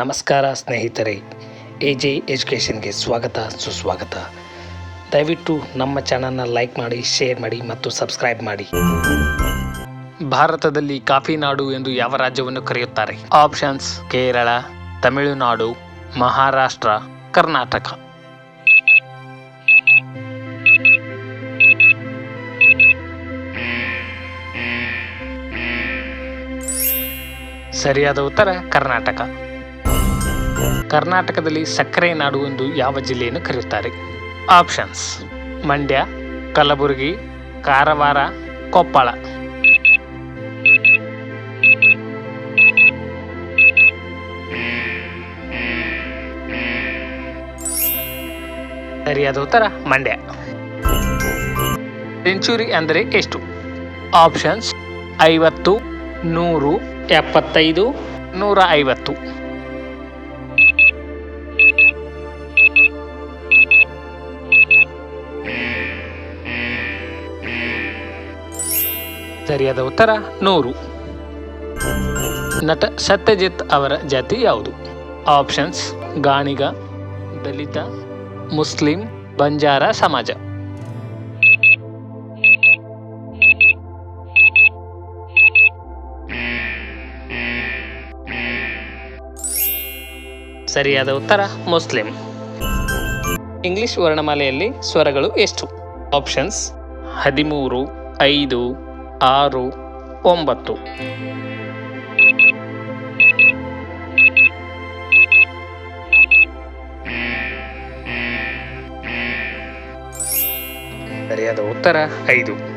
ನಮಸ್ಕಾರ ಸ್ನೇಹಿತರೆ A J ಎಜುಕೇಷನ್ಗೆ ಸ್ವಾಗತ, ಸುಸ್ವಾಗತ. ದಯವಿಟ್ಟು ನಮ್ಮ ಚಾನಲ್ನ ಲೈಕ್ ಮಾಡಿ, ಶೇರ್ ಮಾಡಿ ಮತ್ತು ಸಬ್ಸ್ಕ್ರೈಬ್ ಮಾಡಿ. ಭಾರತದಲ್ಲಿ ಕಾಫಿ ನಾಡು ಎಂದು ಯಾವ ರಾಜ್ಯವನ್ನು ಕರೆಯುತ್ತಾರೆ? ಆಪ್ಷನ್ಸ್, ಕೇರಳ, ತಮಿಳುನಾಡು, ಮಹಾರಾಷ್ಟ್ರ, ಕರ್ನಾಟಕ. ಸರಿಯಾದ ಉತ್ತರ ಕರ್ನಾಟಕ. ಕರ್ನಾಟಕದಲ್ಲಿ ಸಕ್ಕರೆ ನಾಡು ಎಂದು ಯಾವ ಜಿಲ್ಲೆಯನ್ನು ಕರೆಯುತ್ತಾರೆ? ಆಪ್ಷನ್ಸ್, ಮಂಡ್ಯ, ಕಲಬುರಗಿ, ಕಾರವಾರ, ಕೊಪ್ಪಳ. ಸರಿಯಾದ ಉತ್ತರ, ಮಂಡ್ಯ. ಸೆಂಚುರಿ ಅಂದರೆ ಎಷ್ಟು? ಆಪ್ಷನ್ಸ್, ಐವತ್ತು, ನೂರು, ಎಪ್ಪತ್ತೈದು, ನೂರ ಐವತ್ತು. ಸರಿಯಾದ ಉತ್ತರ, ನೂರು. ನಟ ಸತ್ಯಜಿತ್ ಅವರ ಜಾತಿ ಯಾವುದು? ಆಪ್ಷನ್ಸ್, ಗಾಣಿಗ, ದಲಿತ, ಮುಸ್ಲಿಂ, ಬಂಜಾರ ಸಮಾಜ. ಸರಿಯಾದ ಉತ್ತರ, ಮುಸ್ಲಿಂ. ಇಂಗ್ಲಿಷ್ ವರ್ಣಮಾಲೆಯಲ್ಲಿ ಸ್ವರಗಳು ಎಷ್ಟು? ಆಪ್ಷನ್ಸ್, ಹದಿಮೂರು, ಐದು ಆರು ಒಂಬತ್ತು. ಸರಿಯಾದ ಉತ್ತರ ಐದು.